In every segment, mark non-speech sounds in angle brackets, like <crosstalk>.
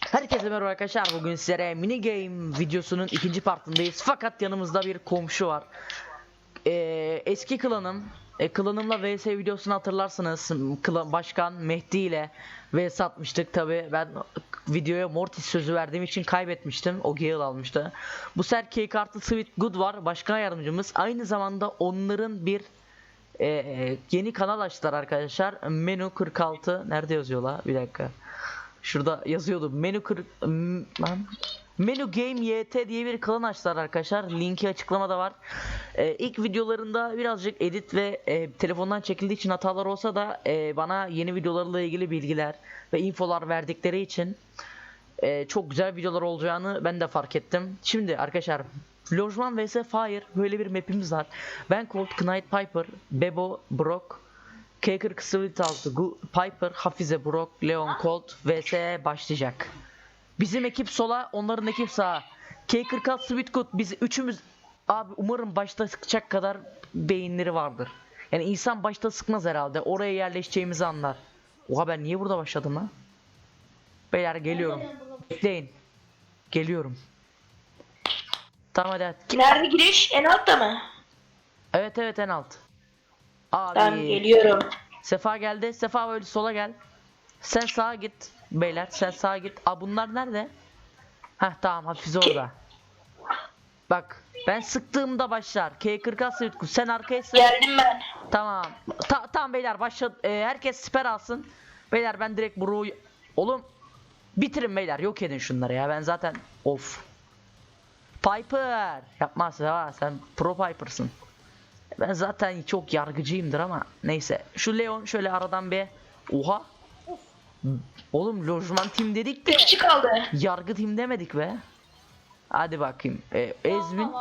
Herkese merhaba arkadaşlar. Bugün sizlere mini game videosunun ikinci partındayız. Fakat yanımızda bir komşu var. Ee, eski klanım, e, klanımla vs videosunu hatırlarsınız. Klan, başkan Mehdi ile vs atmıştık. Tabi ben videoya Mortis sözü verdiğim için kaybetmiştim. O Gale almıştı. Bu sefer Cake artı Sweet Good var. Başkan yardımcımız. Aynı zamanda onların bir e, e, yeni kanal açtılar arkadaşlar. Menu 46 nerede yazıyorlar? Bir dakika. Şurada yazıyordu. Menü kır... Lan. Menü Game YT diye bir klan açtılar arkadaşlar. Linki açıklamada var. Ee, ilk videolarında birazcık edit ve e, telefondan çekildiği için hatalar olsa da e, bana yeni videolarla ilgili bilgiler ve infolar verdikleri için e, çok güzel videolar olacağını ben de fark ettim. Şimdi arkadaşlar Lojman vs Fire böyle bir map'imiz var. Ben Colt, Knight Piper, Bebo, Brock, K40 Sweet altı, Gu- Piper, Hafize, Brock, Leon, Colt vs başlayacak. Bizim ekip sola, onların ekip sağa. K46 Sweet Good biz üçümüz abi umarım başta sıkacak kadar beyinleri vardır. Yani insan başta sıkmaz herhalde. Oraya yerleşeceğimizi anlar. Oha ben niye burada başladım lan? Beyler geliyorum. Bekleyin. Geliyorum. Tamam hadi. hadi. Nerede giriş? En altta mı? Evet evet en alt. Abi. Ben geliyorum. Sefa geldi. Sefa böyle sola gel. Sen sağa git. Beyler sen sağa git. Aa bunlar nerede? Heh tamam Hafize orada. Bak ben sıktığımda başlar. K40 Sweet Sen arkaya sık. Geldim ben. Tamam. Ta tamam beyler başla. Ee, herkes siper alsın. Beyler ben direkt Bro Oğlum bitirin beyler. Yok edin şunları ya. Ben zaten of. Piper. Yapmaz ya. Sen pro Piper'sın. Ben zaten çok yargıcıyımdır ama neyse. Şu Leon şöyle aradan bir Oha. Oğlum lojman tim dedik de kişi kaldı. yargı tim demedik be. Hadi bakayım. Ee, Ezmin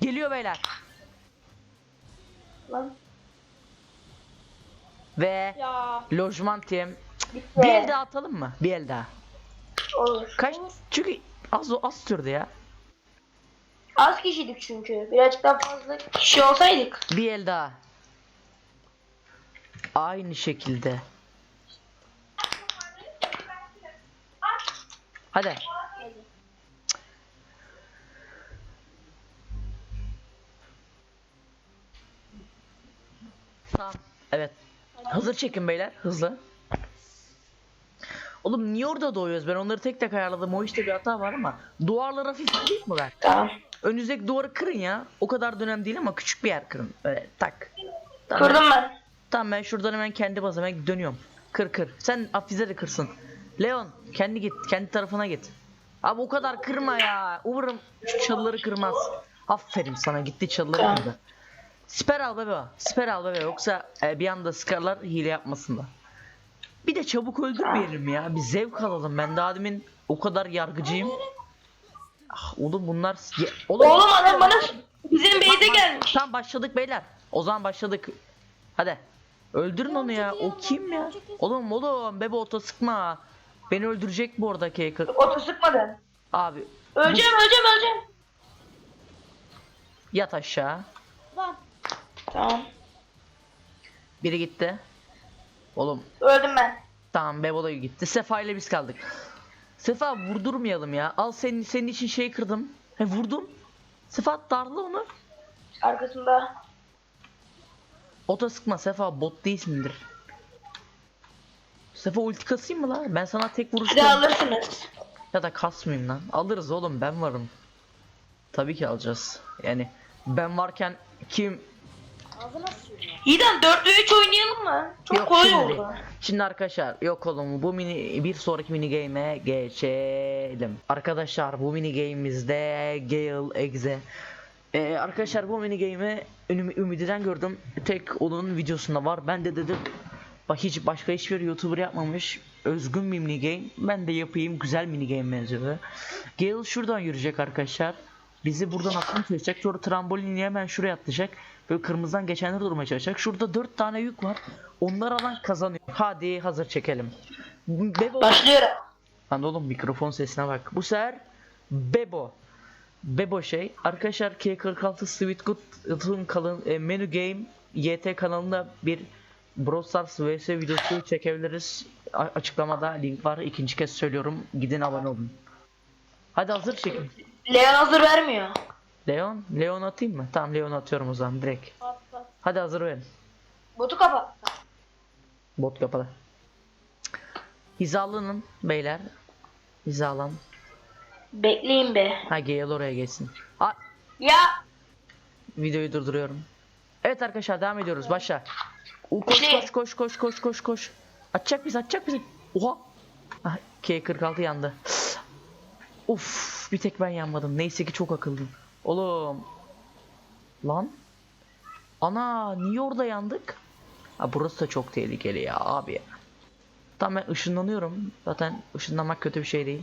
geliyor beyler. Lan. Ve Ya lojman tim. Bitti. Bir el daha atalım mı? Bir el daha. Olur. Kaç? Çünkü az az sürdü ya. Az kişiydik çünkü. Birazcık daha fazla kişi olsaydık. Bir el daha. Aynı şekilde. Hadi. Tamam. Evet. Hazır çekin beyler. Hızlı. Oğlum niye orada doğuyoruz? Ben onları tek tek ayarladım. O işte bir hata var ama. Duvarlar hafif değil mi ben? Tamam. Önünüzdeki duvarı kırın ya. O kadar dönem değil ama küçük bir yer kırın. Böyle tak. Tamam. Kırdım ben. Tamam ben şuradan hemen kendi bazıma dönüyorum. Kır kır. Sen Afize de kırsın. Leon kendi git. Kendi tarafına git. Abi o kadar kırma ya. Umarım şu çalıları kırmaz. Aferin sana gitti çalıları Tamam. kırdı. Siper al bebe. Siper al bebe. Yoksa e, bir anda sıkarlar hile yapmasınlar. Bir de çabuk öldürmeyelim ya. Bir zevk alalım. Ben daha demin o kadar yargıcıyım. Ah, oğlum bunlar... Ya- Oğlum, Oğlum adam bana bizim beyze gelmiş. Tam başladık beyler. O zaman başladık. Hadi. Öldürün onu ya. O kim ya? Oğlum oğlum bebe oto sıkma. Beni öldürecek bu orada Caker. Oto sıkmadı. Abi Öleceğim öleceğim öleceğim. yat aşağı. lan Tamam. Biri gitti. Oğlum Öldüm ben. tamam Bebo da gitti. Sefa ile biz kaldık. Sefa vurdurmayalım ya. Al senin senin için şey kırdım. He vurdum. Sefa darla onu. Arkasında. Oto sıkma Sefa bot değilsindir. Sefa ulti kasayım mı lan? Ben sana tek Hadi vuruşta alırsınız. Ya da kasmayayım lan. Alırız oğlum ben varım. Tabii ki alacağız. Yani ben varken kim sürüyor. İyiden 4 ve 3 oynayalım mı? Çok Yok, kolay şimdi oldu. Şimdi arkadaşlar yok oğlum bu mini bir sonraki mini game'e geçelim. Arkadaşlar bu mini game'imizde Gale Exe ee, arkadaşlar bu mini game'i ünüm- Ümidi'den gördüm. Tek onun videosunda var. Ben de dedim bak hiç başka hiçbir YouTuber yapmamış. Özgün bir mini game. Ben de yapayım. Güzel mini game benziyor. Gale şuradan yürüyecek arkadaşlar. Bizi buradan atmaya çalışacak. Sonra trambolinle hemen şuraya atlayacak. Böyle kırmızıdan geçenleri durmaya çalışacak. Şurada 4 tane yük var. Onlar alan kazanıyor. Hadi hazır çekelim. Bebo. Başlıyorum. Lan oğlum mikrofon sesine bak. Bu sefer Bebo. Bebo şey. Arkadaşlar K46 Sweet Good'un kalın e, menü game YT kanalında bir Brawl Stars vs videosu çekebiliriz. A- açıklamada link var. İkinci kez söylüyorum. Gidin abone olun. Hadi hazır çekin. Leon hazır vermiyor. Leon, Leon atayım mı? Tamam Leon atıyorum o zaman direkt. At at. Hadi hazır verin. Botu kapat. Bot kapalı. Hizalanın beyler. Hizalan. Bekleyin be. Ha Gale oraya geçsin. Ha, Ya videoyu durduruyorum. Evet arkadaşlar devam ediyoruz. Başla. Koş Şey- koş koş koş koş koş koş. Atacak bizi atacak bizi. Oha. Ah, K46 yandı. Uf, bir tek ben yanmadım. Neyse ki çok akıllıyım. Oğlum. Lan. Ana niye orada yandık? Ha burası da çok tehlikeli ya abi. Tamam ben ışınlanıyorum. Zaten ışınlanmak kötü bir şey değil.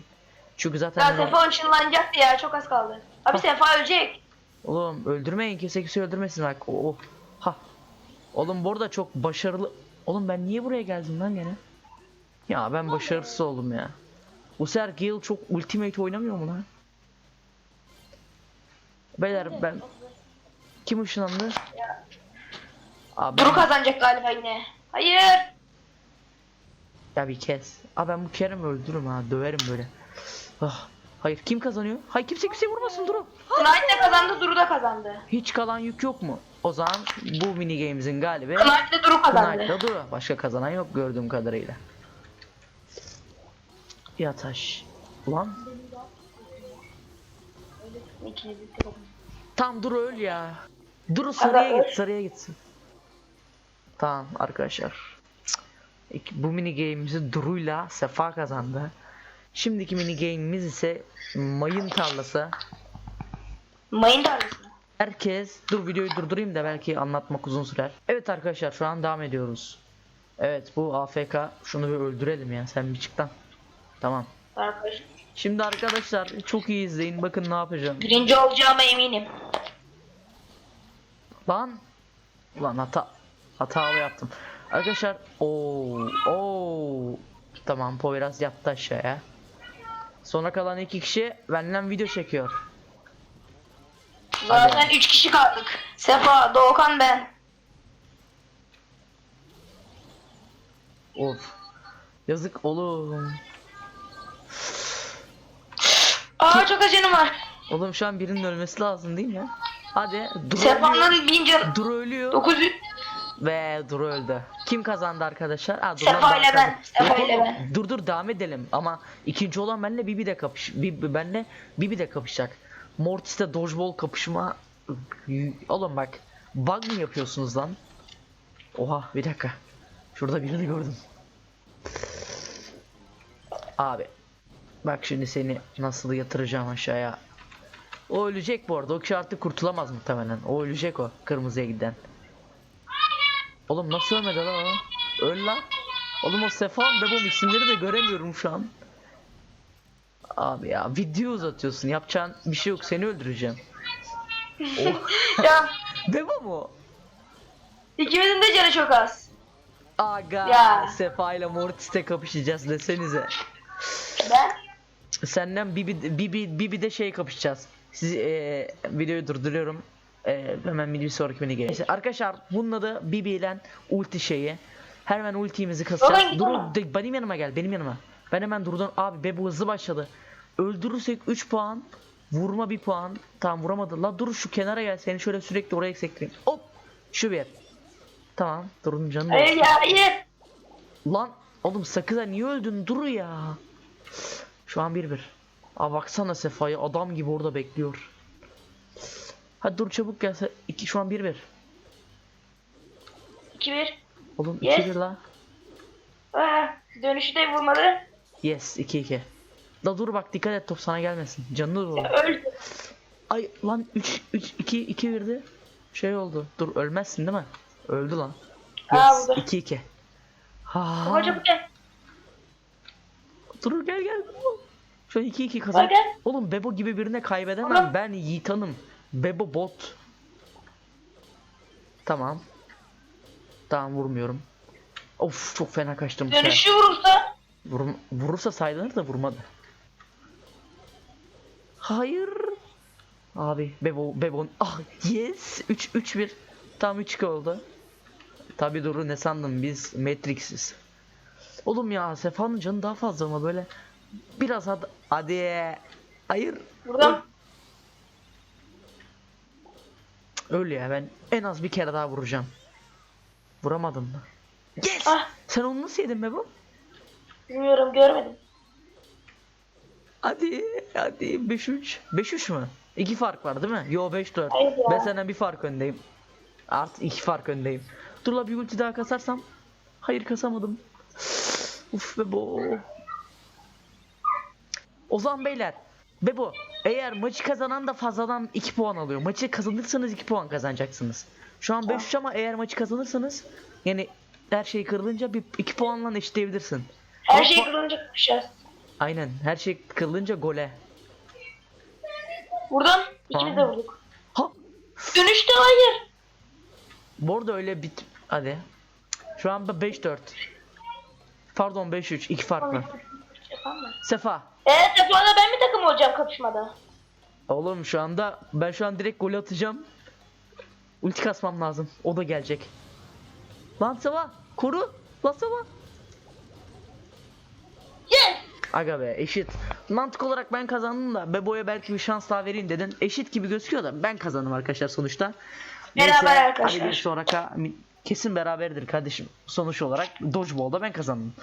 Çünkü zaten ya Sefa ışınlanacaktı ya çok az kaldı. Abi Sefa ölecek. Oğlum öldürmeyin kimse kimse öldürmesin bak. Oh. Ha. Oğlum bu arada çok başarılı. Oğlum ben niye buraya geldim lan gene? Ya ben başarısız oldum ya. Sefer Gale çok ultimate oynamıyor mu lan? Beyler ben kim ışınlandı? Abi Duru kazanacak galiba yine. Hayır. ya bir kez. Abi ben bu Kerem'i öldürürüm ha döverim böyle. Ah. Hayır kim kazanıyor? Hayır kimse kimseye vurmasın Duru. Knight de kazandı, Duru da kazandı. Hiç kalan yük yok mu? O zaman bu mini games'in galibi Knight de Duru kazandı. Knight'la Duru. Başka kazanan yok gördüğüm kadarıyla. Yataş. Ulan tam Duru öl ya. Duru sarıya git sarıya gitsin. Tamam arkadaşlar. Bu mini game'imizi Duru'yla Sefa kazandı. Şimdiki mini game'imiz ise mayın tarlası. Mayın tarlası. Herkes dur videoyu durdurayım da belki anlatmak uzun sürer. Evet arkadaşlar şu an devam ediyoruz. Evet bu AFK şunu bir öldürelim ya sen bir çık lan. Tamam. Arkadaşlar. Şimdi arkadaşlar çok iyi izleyin bakın ne yapacağım. Birinci olacağıma eminim. Lan. Ulan hata. Hatalı yaptım. Arkadaşlar o o Tamam Poyraz yattı aşağıya. Sonra kalan iki kişi benden video çekiyor. Zaten üç kişi kaldık. Sefa, Doğukan ben. Of. Yazık oğlum. Aa çok acınım var. Oğlum şu an birinin ölmesi lazım değil mi? Hadi ölüyor. Sefa'nın bin. Duru ölüyor. 900. Ve Duru öldü. Kim kazandı arkadaşlar? Ha, Duru'dan Sefa ile ben, Sefa ile ben. Dur dur devam edelim ama ikinci olan benle Bibi de kapış. Bibi benle Bibi de kapışacak. Mortis'te dodgeball kapışma. Oğlum bak. Bug mı yapıyorsunuz lan? Oha bir dakika. Şurada birini gördüm. Abi. Bak şimdi seni nasıl yatıracağım aşağıya. O ölecek bu arada. O kişi artık kurtulamaz muhtemelen. O ölecek o. Kırmızıya giden. Oğlum nasıl ölmedi lan o? Öl lan. Oğlum o Sefan Bebom isimleri de göremiyorum şu an. Abi ya video uzatıyorsun. Yapacağın bir şey yok. Seni öldüreceğim. Oh. <laughs> Ya Bebo mu? ikimizin de canı çok az. Aga. Ya. Sefa ile Mortis'te kapışacağız desenize. Ben Senden Bibi Bibi Bibi de şey kapışacağız. Siz eee videoyu durduruyorum. Eee hemen bir sonraki mini game. Neyse, arkadaşlar bunun adı Bibi ile ulti şeyi. Hemen ultimizi kasacağız. Dur de- benim yanıma gel benim yanıma. Ben hemen durdum. Abi Bebo hızlı başladı. Öldürürsek 3 puan. Vurma 1 puan. Tamam vuramadı. La dur şu kenara gel. Seni şöyle sürekli oraya sektireyim. Hop. Şu bir. Tamam. Durun canım. hayır ya hayır. Lan oğlum sakın ha niye öldün dur ya. Şu an 1-1. Aa baksana Sefa'ya adam gibi orada bekliyor. Hadi dur çabuk gelse. 2 şu an 1-1. 2-1. Oğlum Yes. 2-1 la. Aa, dönüşü de vurmadı. Yes 2-2. La dur bak dikkat et top sana gelmesin. Canını oğlum. Öldü. Ay lan 3 3 2 2 1'di. Şey oldu. Dur ölmezsin değil mi? Öldü lan. Aa, Yes vurdu. 2-2. Ha. Hocam gel. Dur gel gel. Şu an 2-2 Bak kazan. gel. Oğlum Bebo gibi birine kaybedemem. Tamam. Ben Yiğitan'ım. Bebo bot. Tamam. Tamam vurmuyorum. Of çok fena kaçtım. Dönüşü vurursa. Vurum, vurursa saylanır da vurmadı. Hayır. Abi Bebo Bebo ah yes 3 3 1 tam 3 oldu. Tabi Duru ne sandın biz Matrix'iz. Oğlum ya Sefa'nın canı daha fazla ama böyle biraz hadi hadi hayır Buradan öyle ya ben en az bir kere daha vuracağım. Vuramadın mı? Yes! Ah. Sen onu nasıl yedin be bu? bilmiyorum görmedim. Hadi hadi 5-3. 5-3 mü? 2 fark var değil mi? Yo 5-4. Hayır ya. Ben senden bir fark öndeyim. Artı 2 fark öndeyim. Dur la bir ulti daha kasarsam. Hayır kasamadım. Uf bebo. O zaman beyler. Bebo eğer maçı kazanan da fazladan 2 puan alıyor. Maçı kazanırsanız 2 puan kazanacaksınız. Şu an 5-3 ama eğer maçı kazanırsanız yani her şey kırılınca bir 2 puanla eşitleyebilirsin. Her Ama şey kırılınca kıracağız. Aynen her şey kırılınca gole. Buradan ikimiz de vurduk. Ha Dönüşte hayır. Bu arada öyle bit... Hadi. Şu anda 5-4. Pardon 5-3. 2 fark var. Sefa. Eee Sefa'da ben mi takım olacağım kapışmada? Oğlum şu anda ben şu an direkt gol atacağım. Ulti kasmam lazım. O da gelecek. Lan Sefa koru. Lan Sefa. Yes. Aga be eşit. Mantık olarak ben kazandım da Bebo'ya belki bir şans daha vereyim dedin. Eşit gibi gözüküyor da ben kazandım arkadaşlar sonuçta. Beraber arkadaşlar. Hadi sonraka kesin beraberdir kardeşim. Sonuç olarak Dodgeball'da ben kazandım.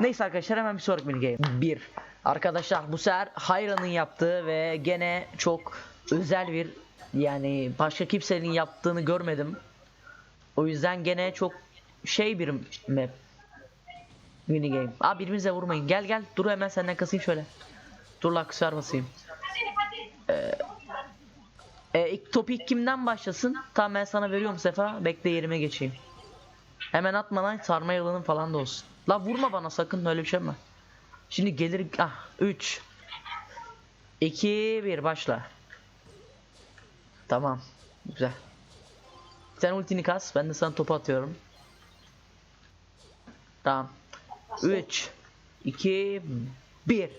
Neyse arkadaşlar hemen bir sonraki mini game. 1. Arkadaşlar bu sefer Hayra'nın yaptığı ve gene çok özel bir yani başka kimsenin yaptığını görmedim. O yüzden gene çok şey bir map. Mini game. Abi birbirinize vurmayın. Gel gel. Dur hemen senden kasayım şöyle. Dur la kısar basayım. Ee, e, ilk topik kimden başlasın? Tamam ben sana veriyorum Sefa. Bekle yerime geçeyim. Hemen atma lan sarma yılanın falan da olsun. La vurma bana sakın öyle bir şey mi? Şimdi gelir ah 3 2 1 başla. Tamam. Güzel. Sen ultini kas. Ben de sana topu atıyorum. Tamam. 3 2 1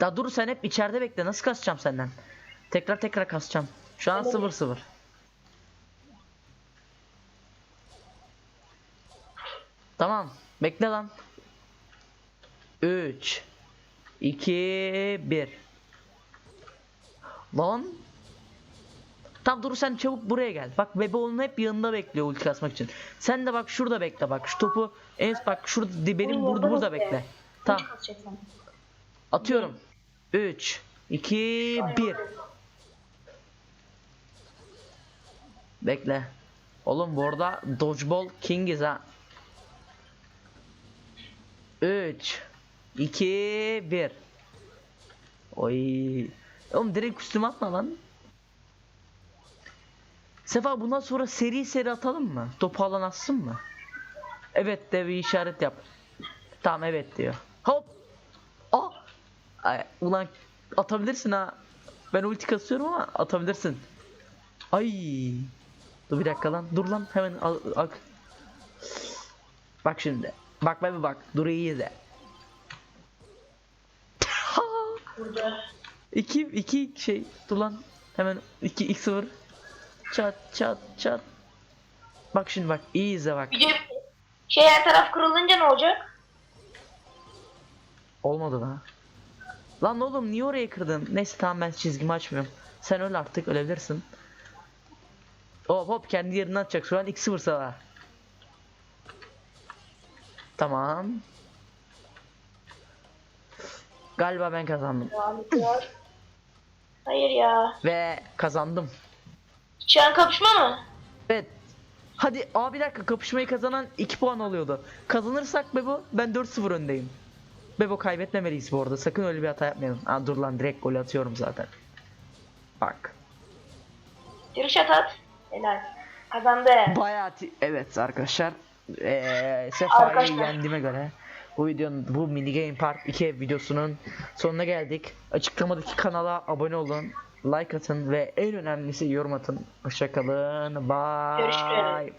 Daha dur sen hep içeride bekle. Nasıl kasacağım senden? Tekrar tekrar kasacağım. Şu an 0 0. Tamam. Bekle lan. 3 2 1 Lan Tam dur sen çabuk buraya gel. Bak Bebe onun hep yanında bekliyor ulti kasmak için. Sen de bak şurada bekle bak. Şu topu en bak şurada benim burada burada bekle. Tamam. Atıyorum. 3 2 1 Bekle. Oğlum bu arada Dodgeball King'iz ha. 3 2 1 Oy. Oğlum direkt üstüme atma lan. Sefa bundan sonra seri seri atalım mı? Topu alan atsın mı? Evet de bir işaret yap. Tamam evet diyor. Hop. Aa. Ay, ulan atabilirsin ha. Ben ulti kasıyorum ama atabilirsin. Ay. Dur bir dakika lan. Dur lan hemen al, al. Bak şimdi. Bak be bak. Dur iyi izle. Burada. 2 2 şey dur lan. Hemen 2 x 0. Çat çat çat. Bak şimdi bak iyi izle bak. Bir de şey her taraf kırılınca ne olacak? Olmadı lan. Lan oğlum niye oraya kırdın? Neyse tamam ben çizgimi açmıyorum. Sen öl artık ölebilirsin. Hop hop kendi yerine atacak. Şu an 2-0 sana. Tamam. Galiba ben kazandım. Devam ediyor. Hayır ya. Ve kazandım. Şu an kapışma mı? Evet. Hadi aa bir dakika kapışmayı kazanan 2 puan alıyordu. Kazanırsak Bebo ben 4-0 öndeyim. Bebo kaybetmemeliyiz bu arada. Sakın öyle bir hata yapmayalım. Aa dur lan direkt gol atıyorum zaten. Bak. Yürüyüş at at. Helal. Kazandı. Bayağı ti- evet arkadaşlar. Eee Sefa'yı Arkadaşlar. yendiğime göre bu videonun bu mini game part 2 videosunun sonuna geldik. Açıklamadaki kanala abone olun, like atın ve en önemlisi yorum atın. Hoşçakalın. Bye. Görüşürüz.